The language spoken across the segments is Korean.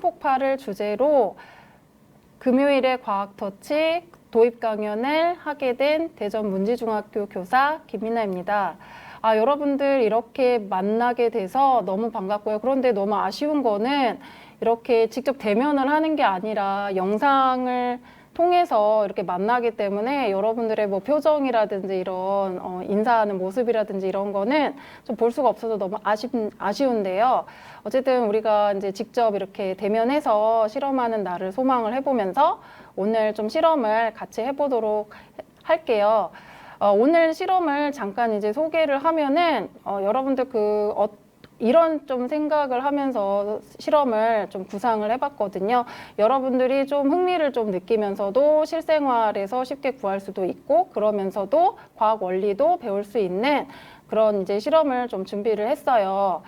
폭발을 주제로 금요일에 과학 터치 도입 강연을 하게 된 대전 문지중학교 교사 김민아입니다. 아, 여러분들 이렇게 만나게 돼서 너무 반갑고요. 그런데 너무 아쉬운 거는 이렇게 직접 대면을 하는 게 아니라 영상을 통해서 이렇게 만나기 때문에 여러분들의 뭐 표정이라든지 이런 어, 인사하는 모습이라든지 이런 거는 좀 볼 수가 없어서 너무 아쉽, 아쉬운데요. 어쨌든 우리가 이제 직접 이렇게 대면해서 실험하는 날을 소망을 해보면서 오늘 좀 실험을 같이 해보도록 할게요. 어, 오늘 실험을 잠깐 이제 소개를 하면은 어, 여러분들 그 어, 이런 좀 생각을 하면서 실험을 좀 구상을 해봤거든요. 여러분들이 좀 흥미를 좀 느끼면서도 실생활에서 쉽게 구할 수도 있고 그러면서도 과학 원리도 배울 수 있는 그런 이제 실험을 좀 준비를 했어요.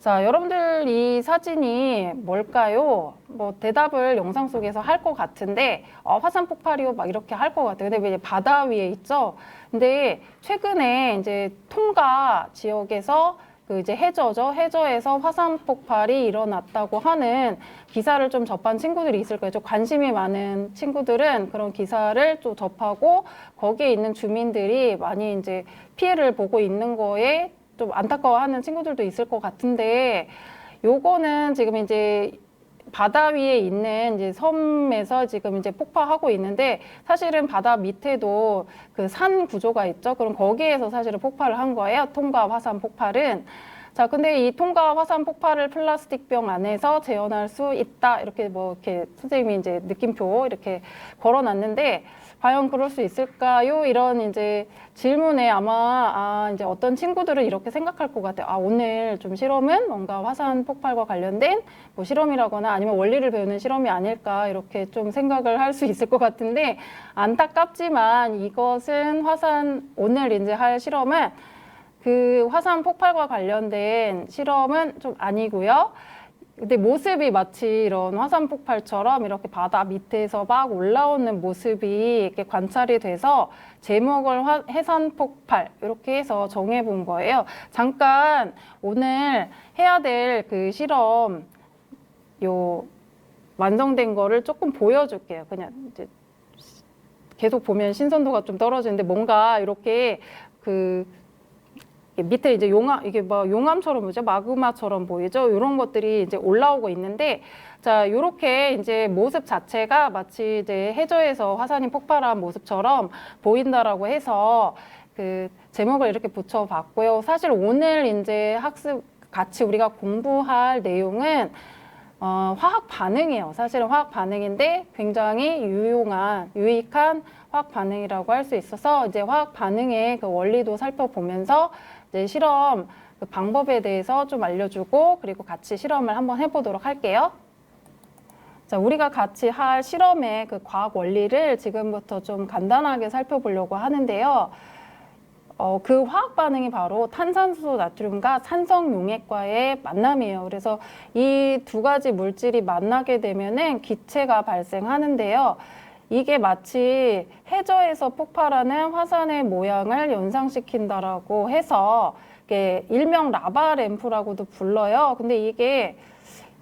자, 여러분들 이 사진이 뭘까요? 뭐 대답을 영상 속에서 할 것 같은데 어, 화산 폭발이요 막 이렇게 할 것 같아요. 근데 왜 바다 위에 있죠? 근데 최근에 이제 통가 지역에서 그 이제 해저죠. 해저에서 화산 폭발이 일어났다고 하는 기사를 좀 접한 친구들이 있을 거예요. 좀 관심이 많은 친구들은 그런 기사를 또 접하고 거기에 있는 주민들이 많이 이제 피해를 보고 있는 거에 좀 안타까워하는 친구들도 있을 것 같은데 요거는 지금 이제 바다 위에 있는 이제 섬에서 지금 이제 폭파하고 있는데 사실은 바다 밑에도 그 산 구조가 있죠. 그럼 거기에서 사실은 폭발을 한 거예요. 통과 화산 폭발은. 자, 근데 이 통과 화산 폭발을 플라스틱 병 안에서 재현할 수 있다. 이렇게 뭐 이렇게 선생님이 이제 느낌표 이렇게 걸어 놨는데 과연 그럴 수 있을까요? 이런 이제 질문에 아마 아 이제 어떤 친구들은 이렇게 생각할 것 같아요. 아 오늘 좀 실험은 뭔가 화산 폭발과 관련된 뭐 실험이라거나 아니면 원리를 배우는 실험이 아닐까 이렇게 좀 생각을 할 수 있을 것 같은데 안타깝지만 이것은 화산 오늘 이제 할 실험은 그 화산 폭발과 관련된 실험은 좀 아니고요. 근데 모습이 마치 이런 화산 폭발처럼 이렇게 바다 밑에서 막 올라오는 모습이 이렇게 관찰이 돼서 제목을 화- 해산 폭발 이렇게 해서 정해 본 거예요. 잠깐 오늘 해야 될 그 실험 요 완성된 거를 조금 보여줄게요. 그냥 이제 계속 보면 신선도가 좀 떨어지는데 뭔가 이렇게 그 밑에 이제 용암 이게 뭐 용암처럼 보죠? 마그마처럼 보이죠? 이런 것들이 이제 올라오고 있는데 자 요렇게 이제 모습 자체가 마치 이제 해저에서 화산이 폭발한 모습처럼 보인다라고 해서 그 제목을 이렇게 붙여봤고요. 사실 오늘 이제 학습 같이 우리가 공부할 내용은 어, 화학 반응이에요. 사실은 화학 반응인데 굉장히 유용한, 유익한 화학 반응이라고 할 수 있어서 이제 화학 반응의 그 원리도 살펴보면서 이제 실험 그 방법에 대해서 좀 알려주고 그리고 같이 실험을 한번 해보도록 할게요. 자, 우리가 같이 할 실험의 그 과학 원리를 지금부터 좀 간단하게 살펴보려고 하는데요. 어, 그 화학 반응이 바로 탄산수소 나트륨과 산성 용액과의 만남이에요. 그래서 이 두 가지 물질이 만나게 되면은 기체가 발생하는데요. 이게 마치 해저에서 폭발하는 화산의 모양을 연상시킨다라고 해서 이게 일명 라바 램프라고도 불러요. 근데 이게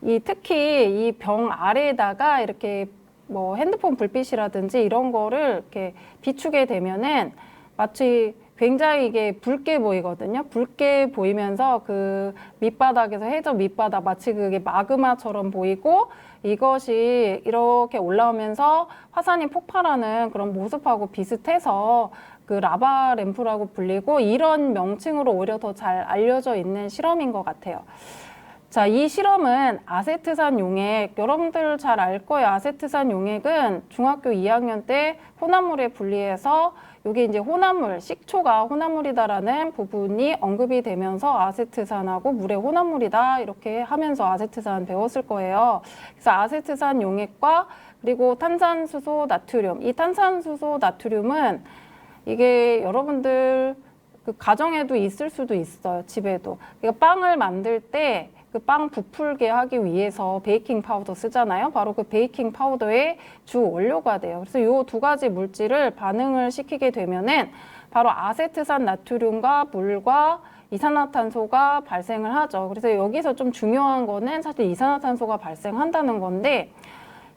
이 특히 이 병 아래에다가 이렇게 뭐 핸드폰 불빛이라든지 이런 거를 이렇게 비추게 되면은 마치 굉장히 이게 붉게 보이거든요. 붉게 보이면서 그 밑바닥에서 해저 밑바닥 마치 그게 마그마처럼 보이고 이것이 이렇게 올라오면서 화산이 폭발하는 그런 모습하고 비슷해서 그 라바 램프라고 불리고 이런 명칭으로 오히려 더 잘 알려져 있는 실험인 것 같아요. 자, 이 실험은 아세트산 용액, 여러분들 잘 알 거예요. 아세트산 용액은 중학교 2학년 때 혼합물에 분리해서 여기 이제 혼합물, 식초가 혼합물이다라는 부분이 언급이 되면서 아세트산하고 물의 혼합물이다 이렇게 하면서 아세트산 배웠을 거예요. 그래서 아세트산 용액과 그리고 탄산수소 나트륨, 이 탄산수소 나트륨은 이게 여러분들 그 가정에도 있을 수도 있어요. 집에도. 그러니까 빵을 만들 때 그 빵 부풀게 하기 위해서 베이킹 파우더 쓰잖아요. 바로 그 베이킹 파우더의 주 원료가 돼요. 그래서 이 두 가지 물질을 반응을 시키게 되면은 바로 아세트산 나트륨과 물과 이산화탄소가 발생을 하죠. 그래서 여기서 좀 중요한 거는 사실 이산화탄소가 발생한다는 건데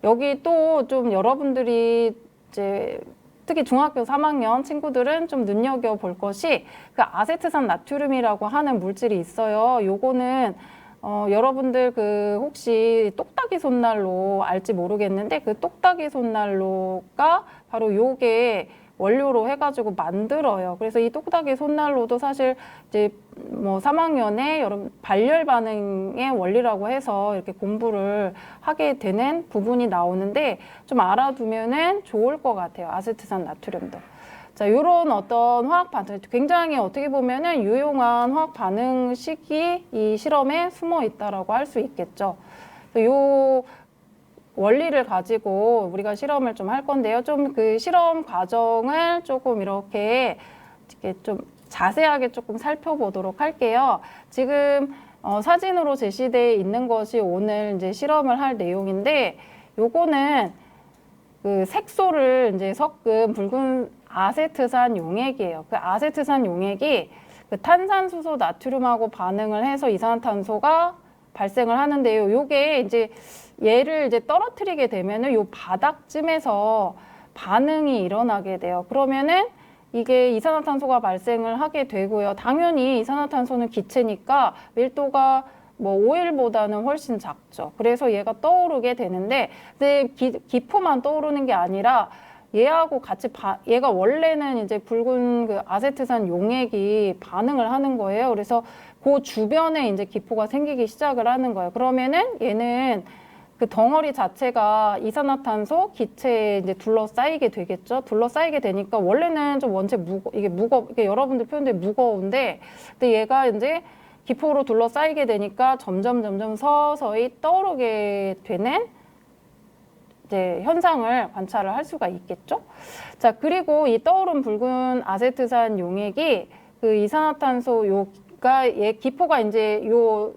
여기 또 좀 여러분들이 이제 특히 중학교 3학년 친구들은 좀 눈여겨 볼 것이 그 아세트산 나트륨이라고 하는 물질이 있어요. 요거는 어, 여러분들 그 혹시 똑딱이 손난로 알지 모르겠는데 그 똑딱이 손난로가 바로 요게 원료로 해가지고 만들어요. 그래서 이 똑딱이 손난로도 사실 이제 뭐 3학년에 여러분 발열 반응의 원리라고 해서 이렇게 공부를 하게 되는 부분이 나오는데 좀 알아두면은 좋을 것 같아요. 아세트산 나트륨도. 자, 요런 어떤 화학 반응, 굉장히 어떻게 보면은 유용한 화학 반응식이 이 실험에 숨어 있다라고 할 수 있겠죠. 요 원리를 가지고 우리가 실험을 좀 할 건데요. 좀 그 실험 과정을 조금 이렇게 이렇게 좀 자세하게 조금 살펴보도록 할게요. 지금 어, 사진으로 제시되어 있는 것이 오늘 이제 실험을 할 내용인데 요거는 그 색소를 이제 섞은 붉은 아세트산 용액이에요. 그 아세트산 용액이 그 탄산수소 나트륨하고 반응을 해서 이산화탄소가 발생을 하는데요. 요게 이제 얘를 이제 떨어뜨리게 되면은 요 바닥쯤에서 반응이 일어나게 돼요. 그러면은 이게 이산화탄소가 발생을 하게 되고요. 당연히 이산화탄소는 기체니까 밀도가 뭐 오일보다는 훨씬 작죠. 그래서 얘가 떠오르게 되는데, 근데 기, 기포만 떠오르는 게 아니라 얘하고 같이 바, 얘가 원래는 이제 붉은 그 아세트산 용액이 반응을 하는 거예요. 그래서 그 주변에 이제 기포가 생기기 시작을 하는 거예요. 그러면은 얘는 그 덩어리 자체가 이산화탄소 기체에 이제 둘러싸이게 되겠죠. 둘러싸이게 되니까 원래는 좀 원체 무거 이게 무거 이게 여러분들 표현대 무거운데 근데 얘가 이제 기포로 둘러싸이게 되니까 점점 점점 서서히 떠오르게 되는 이제 현상을 관찰을 할 수가 있겠죠. 자, 그리고 이 떠오른 붉은 아세트산 용액이 그 이산화탄소 요가 얘 기포가 이제 요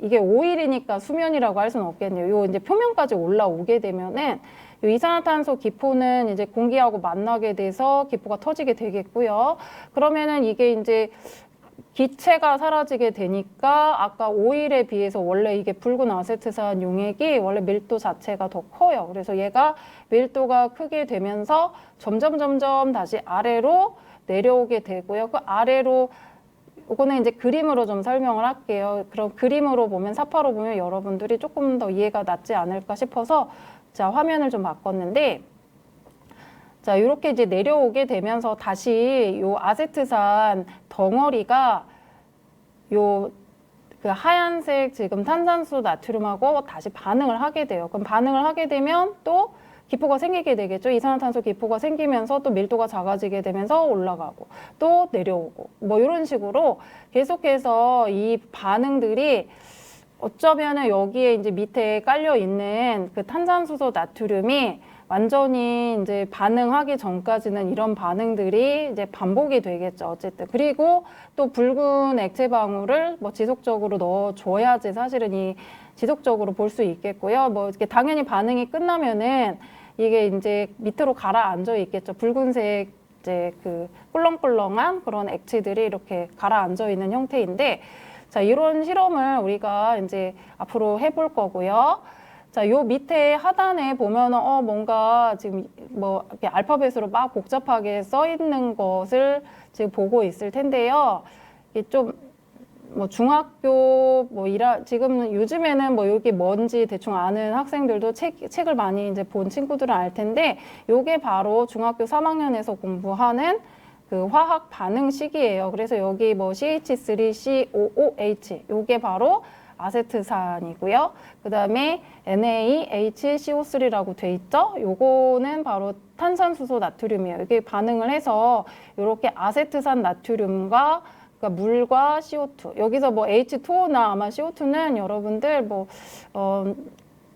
이게 오일이니까 수면이라고 할 수는 없겠네요. 요 이제 표면까지 올라오게 되면은 요 이산화탄소 기포는 이제 공기하고 만나게 돼서 기포가 터지게 되겠고요. 그러면은 이게 이제 기체가 사라지게 되니까 아까 오일에 비해서 원래 이게 붉은 아세트산 용액이 원래 밀도 자체가 더 커요. 그래서 얘가 밀도가 크게 되면서 점점 점점 다시 아래로 내려오게 되고요. 그 아래로 이거는 이제 그림으로 좀 설명을 할게요. 그럼 그림으로 보면 사파로 보면 여러분들이 조금 더 이해가 낫지 않을까 싶어서 자 화면을 좀 바꿨는데 자, 이렇게 이제 내려오게 되면서 다시 요 아세트산 덩어리가 요 그 하얀색 지금 탄산수 나트륨하고 다시 반응을 하게 돼요. 그럼 반응을 하게 되면 또 기포가 생기게 되겠죠. 이산화탄소 기포가 생기면서 또 밀도가 작아지게 되면서 올라가고 또 내려오고 뭐 이런 식으로 계속해서 이 반응들이 어쩌면은 여기에 이제 밑에 깔려 있는 그 탄산수소 나트륨이 완전히 이제 반응하기 전까지는 이런 반응들이 이제 반복이 되겠죠. 어쨌든. 그리고 또 붉은 액체 방울을 뭐 지속적으로 넣어줘야지 사실은 이 지속적으로 볼 수 있겠고요. 뭐 이렇게 당연히 반응이 끝나면은 이게 이제 밑으로 가라앉아 있겠죠. 붉은색 이제 그 꿀렁꿀렁한 그런 액체들이 이렇게 가라앉아 있는 형태인데 자, 이런 실험을 우리가 이제 앞으로 해볼 거고요. 자, 요 밑에 하단에 보면은 어 뭔가 지금 뭐 이렇게 알파벳으로 막 복잡하게 써 있는 것을 지금 보고 있을 텐데요. 이게 좀 뭐 중학교 뭐 일하 지금 요즘에는 뭐 여기 뭔지 대충 아는 학생들도 책 책을 많이 이제 본 친구들은 알 텐데 요게 바로 중학교 3학년에서 공부하는 그 화학 반응식이에요. 그래서 여기 뭐 CH3COOH 요게 바로 아세트산이고요. 그 다음에 NaHCO3라고 돼 있죠. 요거는 바로 탄산수소 나트륨이에요. 이게 반응을 해서 이렇게 아세트산 나트륨과 그러니까 물과 CO2 여기서 뭐 H2O나 아마 CO2는 여러분들 뭐 어,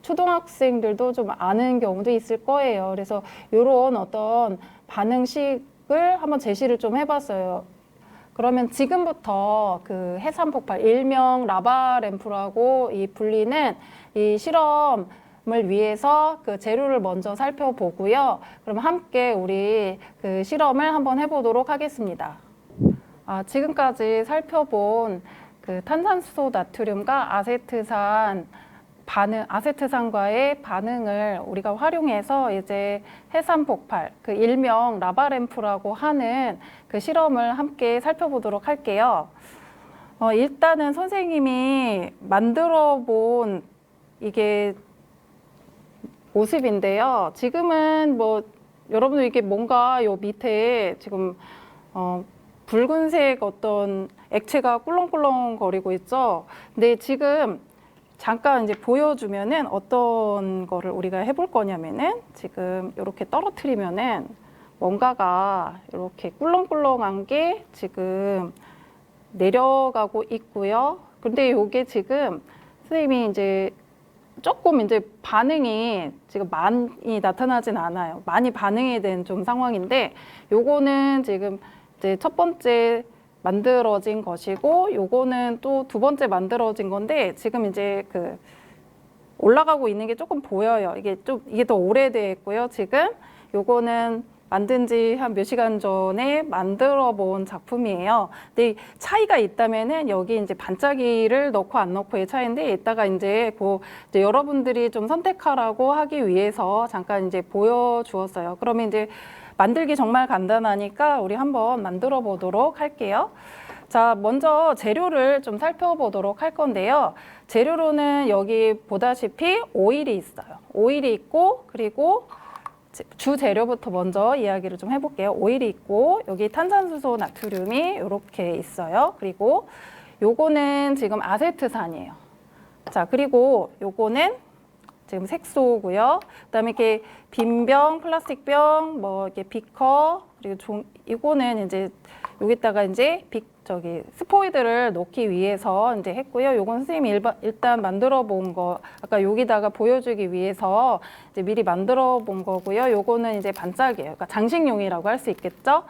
초등학생들도 좀 아는 경우도 있을 거예요. 그래서 이런 어떤 반응식을 한번 제시를 좀 해봤어요. 그러면 지금부터 그 해산 폭발 일명 라바 램프라고 이 불리는 이 실험 을 위해서 그 재료를 먼저 살펴보고요. 그럼 함께 우리 그 실험을 한번 해보도록 하겠습니다. 아, 지금까지 살펴본 그 탄산수소 나트륨과 아세트산 반응, 아세트산과의 반응을 우리가 활용해서 이제 해산 폭발, 그 일명 라바램프라고 하는 그 실험을 함께 살펴보도록 할게요. 어, 일단은 선생님이 만들어 본 이게 모습인데요. 지금은 뭐 여러분들 이게 뭔가 요 밑에 지금 어, 붉은색 어떤 액체가 꿀렁꿀렁 거리고 있죠. 근데 지금 잠깐 이제 보여주면은 어떤 거를 우리가 해볼 거냐면은 지금 이렇게 떨어뜨리면은 뭔가가 이렇게 꿀렁꿀렁한 게 지금 내려가고 있고요. 근데 요게 지금 선생님이 이제 조금 이제 반응이 지금 많이 나타나진 않아요. 많이 반응이 된 좀 상황인데 요거는 지금 이제 첫 번째 만들어진 것이고 요거는 또 두 번째 만들어진 건데 지금 이제 그 올라가고 있는 게 조금 보여요. 이게 좀 이게 더 오래됐고요. 지금 요거는 만든 지 한 몇 시간 전에 만들어 본 작품이에요. 근데 차이가 있다면은 여기 이제 반짝이를 넣고 안 넣고의 차이인데 이따가 이제 그 이제 여러분들이 좀 선택하라고 하기 위해서 잠깐 이제 보여 주었어요. 그러면 이제 만들기 정말 간단하니까 우리 한번 만들어 보도록 할게요. 자, 먼저 재료를 좀 살펴보도록 할 건데요. 재료로는 여기 보다시피 오일이 있어요. 오일이 있고 그리고 주 재료부터 먼저 이야기를 좀 해볼게요. 오일이 있고 여기 탄산수소 나트륨이 이렇게 있어요. 그리고 요거는 지금 아세트산이에요. 자 그리고 요거는 지금 색소고요. 그다음에 이렇게 빈병, 플라스틱병, 뭐 이렇게 비커 그리고 종 이거는 이제 여기다가 이제 빅 저기 스포이드를 넣기 위해서 이제 했고요. 요건 선생님이 일바, 일단 만들어 본 거 아까 여기다가 보여주기 위해서 이제 미리 만들어 본 거고요. 요거는 이제 반짝이에요. 그러니까 장식용이라고 할 수 있겠죠.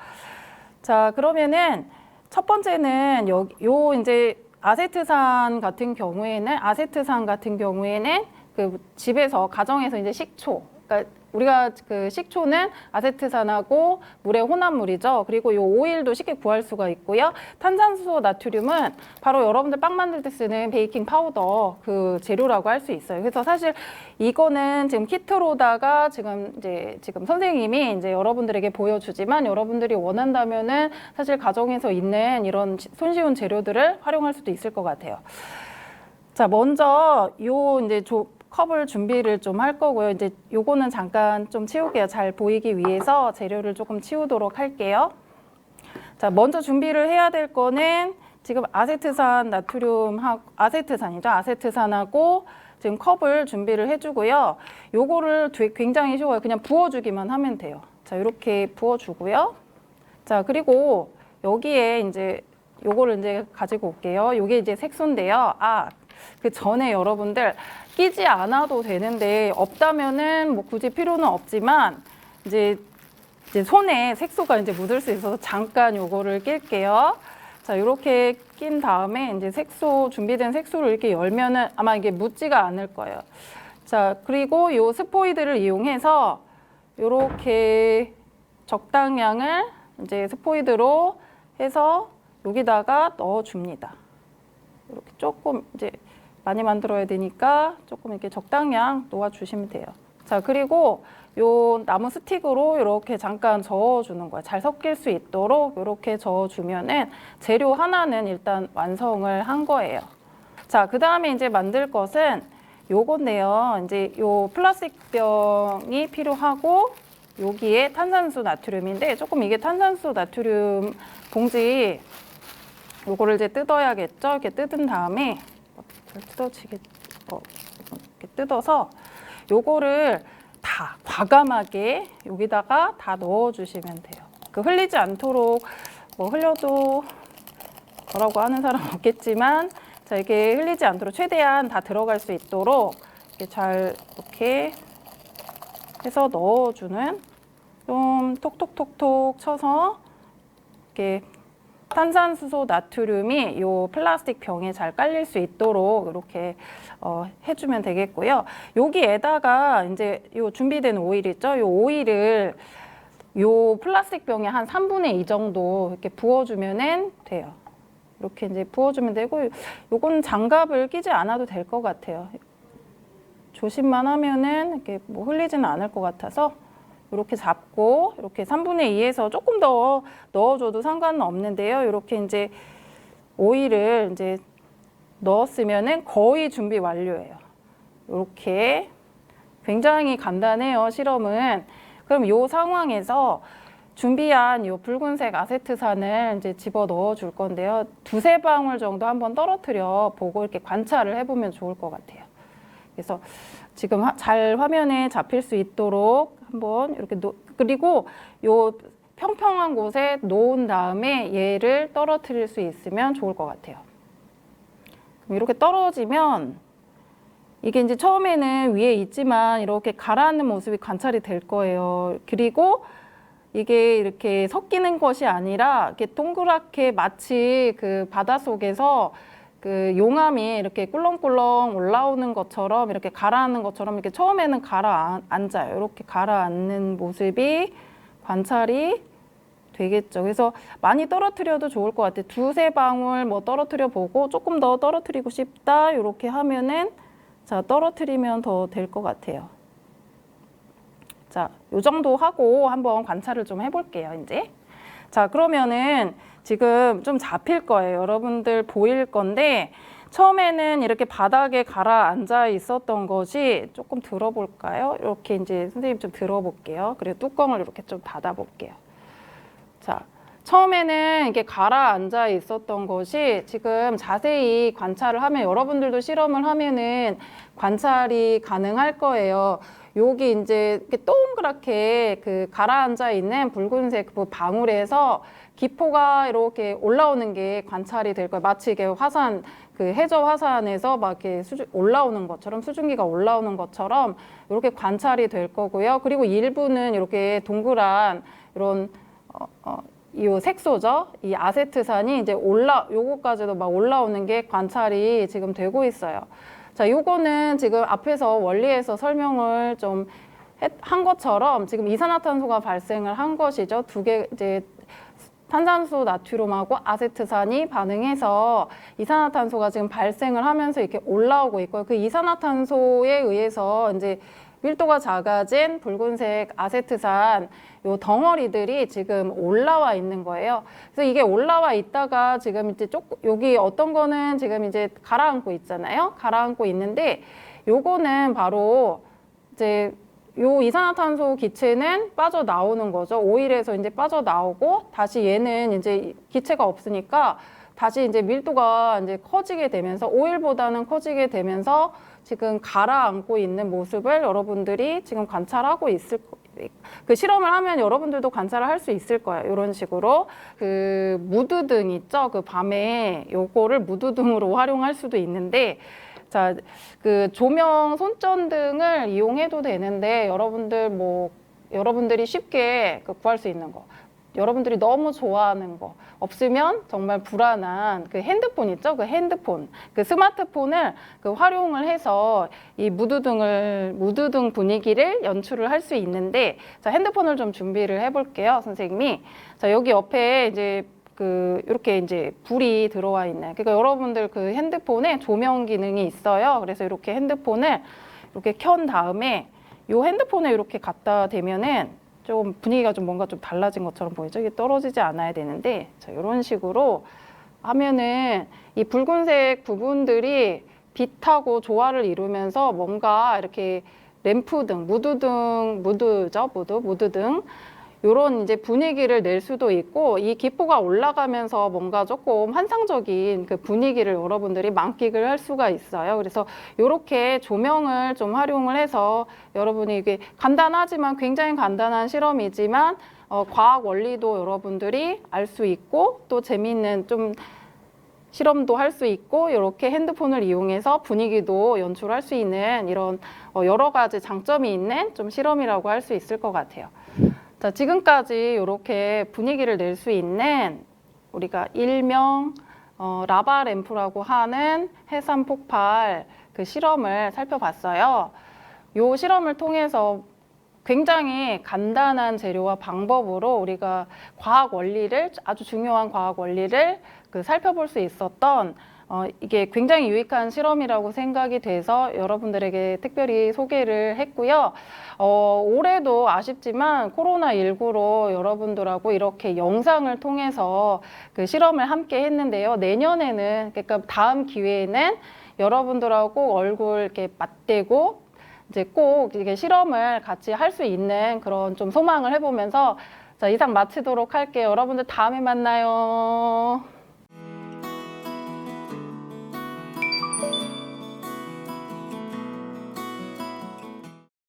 자 그러면은 첫 번째는 요, 요 이제 아세트산 같은 경우에는 아세트산 같은 경우에는 그 집에서 가정에서 이제 식초 그러니까 우리가 그 식초는 아세트산하고 물의 혼합물이죠. 그리고 요 오일도 쉽게 구할 수가 있고요. 탄산수소 나트륨은 바로 여러분들 빵 만들 때 쓰는 베이킹 파우더 그 재료라고 할 수 있어요. 그래서 사실 이거는 지금 키트로다가 지금 이제 지금 선생님이 이제 여러분들에게 보여주지만 여러분들이 원한다면은 사실 가정에서 있는 이런 손쉬운 재료들을 활용할 수도 있을 것 같아요. 자, 먼저 요 이제 조, 컵을 준비를 좀 할 거고요. 이제 요거는 잠깐 좀 치울게요. 잘 보이기 위해서 재료를 조금 치우도록 할게요. 자, 먼저 준비를 해야 될 거는 지금 아세트산 나트륨 하 아세트산이죠. 아세트산하고 지금 컵을 준비를 해주고요. 요거를 굉장히 쉬워요. 그냥 부어주기만 하면 돼요. 자, 이렇게 부어주고요. 자, 그리고 여기에 이제 요거를 이제 가지고 올게요. 요게 이제 색소인데요. 아, 그 전에 여러분들 끼지 않아도 되는데 없다면은 뭐 굳이 필요는 없지만 이제 이제 손에 색소가 이제 묻을 수 있어서 잠깐 요거를 낄게요. 자, 이렇게 낀 다음에 이제 색소 준비된 색소를 이렇게 열면은 아마 이게 묻지가 않을 거예요. 자, 그리고 요 스포이드를 이용해서 요렇게 적당량을 이제 스포이드로 해서 여기다가 넣어 줍니다. 이렇게 조금 이제 많이 만들어야 되니까 조금 이렇게 적당량 놓아 주시면 돼요. 자, 그리고 요 나무 스틱으로 이렇게 잠깐 저어 주는 거예요. 잘 섞일 수 있도록 이렇게 저어 주면은 재료 하나는 일단 완성을 한 거예요. 자, 그 다음에 이제 만들 것은 요건데요. 이제 요 플라스틱 병이 필요하고 여기에 탄산수 나트륨인데 조금 이게 탄산수 나트륨 봉지 요거를 이제 뜯어야겠죠. 이렇게 뜯은 다음에 잘 뜯어지게 어, 이렇게 뜯어서 요거를 다 과감하게 여기다가 다 넣어주시면 돼요. 그 흘리지 않도록 뭐 흘려도 뭐라고 하는 사람 없겠지만 자 이게 흘리지 않도록 최대한 다 들어갈 수 있도록 이렇게 잘 이렇게 해서 넣어주는 좀 톡톡톡톡 쳐서 이렇게 탄산수소 나트륨이 요 플라스틱 병에 잘 깔릴 수 있도록 이렇게 어, 해주면 되겠고요. 여기에다가 이제 요 준비된 오일 있죠? 요 오일을 요 플라스틱 병에 한 3분의 2 정도 이렇게 부어주면은 돼요. 이렇게 이제 부어주면 되고 요건 장갑을 끼지 않아도 될 것 같아요. 조심만 하면은 이렇게 뭐 흘리지는 않을 것 같아서 이렇게 잡고 이렇게 3분의 2에서 조금 더 넣어줘도 상관은 없는데요. 이렇게 이제 오일을 이제 넣었으면은 거의 준비 완료예요. 이렇게 굉장히 간단해요. 실험은. 그럼 이 상황에서 준비한 이 붉은색 아세트산을 이제 집어 넣어 줄 건데요. 두세 방울 정도 한번 떨어뜨려 보고 이렇게 관찰을 해보면 좋을 것 같아요. 그래서 지금 하- 잘 화면에 잡힐 수 있도록 한번 이렇게 놓, 그리고 요 평평한 곳에 놓은 다음에 얘를 떨어뜨릴 수 있으면 좋을 것 같아요. 이렇게 떨어지면 이게 이제 처음에는 위에 있지만 이렇게 가라앉는 모습이 관찰이 될 거예요. 그리고 이게 이렇게 섞이는 것이 아니라 이렇게 동그랗게 마치 그 바닷속에서 그 용암이 이렇게 꿀렁꿀렁 올라오는 것처럼 이렇게 가라앉는 것처럼 이렇게 처음에는 가라앉아요. 이렇게 가라앉는 모습이 관찰이 되겠죠. 그래서 많이 떨어뜨려도 좋을 것 같아요. 두세 방울 뭐 떨어뜨려 보고 조금 더 떨어뜨리고 싶다. 이렇게 하면은 자, 떨어뜨리면 더 될 것 같아요. 자, 요 정도 하고 한번 관찰을 좀 해볼게요, 이제. 자, 그러면은 지금 좀 잡힐 거예요. 여러분들 보일 건데, 처음에는 이렇게 바닥에 가라앉아 있었던 것이 조금 들어볼까요? 이렇게 이제 선생님 좀 들어볼게요. 그리고 뚜껑을 이렇게 좀 닫아볼게요. 자, 처음에는 이게 가라앉아 있었던 것이 지금 자세히 관찰을 하면 여러분들도 실험을 하면은 관찰이 가능할 거예요. 여기 이제 이렇게 동그랗게 그 가라앉아 있는 붉은색 그 방울에서 기포가 이렇게 올라오는 게 관찰이 될 거예요. 마치 이게 화산 그 해저 화산에서 막 이렇게 수주, 올라오는 것처럼 수증기가 올라오는 것처럼 이렇게 관찰이 될 거고요. 그리고 일부는 이렇게 동그란 이런 어, 어, 이 색소죠. 이 아세트산이 이제 올라 요거까지도 막 올라오는 게 관찰이 지금 되고 있어요. 자, 요거는 지금 앞에서 원리에서 설명을 좀 한 것처럼 지금 이산화탄소가 발생을 한 것이죠. 두 개 이제 탄산수 나트륨하고 아세트산이 반응해서 이산화탄소가 지금 발생을 하면서 이렇게 올라오고 있고요. 그 이산화탄소에 의해서 이제 밀도가 작아진 붉은색 아세트산 요 덩어리들이 지금 올라와 있는 거예요. 그래서 이게 올라와 있다가 지금 이제 조금 여기 어떤 거는 지금 이제 가라앉고 있잖아요. 가라앉고 있는데 요거는 바로 이제 요 이산화탄소 기체는 빠져 나오는 거죠. 오일에서 이제 빠져 나오고 다시 얘는 이제 기체가 없으니까 다시 이제 밀도가 이제 커지게 되면서 오일보다는 커지게 되면서 지금 가라앉고 있는 모습을 여러분들이 지금 관찰하고 있을 거- 그 실험을 하면 여러분들도 관찰을 할 수 있을 거예요. 이런 식으로 그 무드 등 있죠. 그 밤에 요거를 무드 등으로 활용할 수도 있는데 자, 그 조명 손전등을 이용해도 되는데 여러분들 뭐 여러분들이 쉽게 그 구할 수 있는 거. 여러분들이 너무 좋아하는 거 없으면 정말 불안한 그 핸드폰 있죠? 그 핸드폰, 그 스마트폰을 그 활용을 해서 이 무드등을 무드등 분위기를 연출을 할 수 있는데 자 핸드폰을 좀 준비를 해볼게요, 선생님이. 자 여기 옆에 이제 그 이렇게 이제 불이 들어와 있는. 그러니까 여러분들 그 핸드폰에 조명 기능이 있어요. 그래서 이렇게 핸드폰을 이렇게 켠 다음에 요 핸드폰에 이렇게 갖다 대면은 좀 분위기가 좀 뭔가 좀 달라진 것처럼 보이죠. 이게 떨어지지 않아야 되는데 자 이런 식으로 하면은 이 붉은색 부분들이 빛하고 조화를 이루면서 뭔가 이렇게 램프 등, 무드 등, 무드죠, 무드, 무드 등 요런 이제 분위기를 낼 수도 있고 이 기포가 올라가면서 뭔가 조금 환상적인 그 분위기를 여러분들이 만끽을 할 수가 있어요. 그래서 요렇게 조명을 좀 활용을 해서 여러분이 이게 간단하지만 굉장히 간단한 실험이지만 어, 과학 원리도 여러분들이 알 수 있고 또 재미있는 좀 실험도 할 수 있고 이렇게 핸드폰을 이용해서 분위기도 연출할 수 있는 이런 어, 여러 가지 장점이 있는 좀 실험이라고 할 수 있을 것 같아요. 자, 지금까지 이렇게 분위기를 낼 수 있는 우리가 일명 어, 라바 램프라고 하는 해산 폭발 그 실험을 살펴봤어요. 요 실험을 통해서 굉장히 간단한 재료와 방법으로 우리가 과학 원리를 아주 중요한 과학 원리를 그 살펴볼 수 있었던 어, 이게 굉장히 유익한 실험이라고 생각이 돼서 여러분들에게 특별히 소개를 했고요. 어, 올해도 아쉽지만 코로나19로 여러분들하고 이렇게 영상을 통해서 그 실험을 함께 했는데요. 내년에는, 그러니까 다음 기회에는 여러분들하고 얼굴 이렇게 맞대고 이제 꼭 이게 실험을 같이 할 수 있는 그런 좀 소망을 해보면서 자, 이상 마치도록 할게요. 여러분들 다음에 만나요.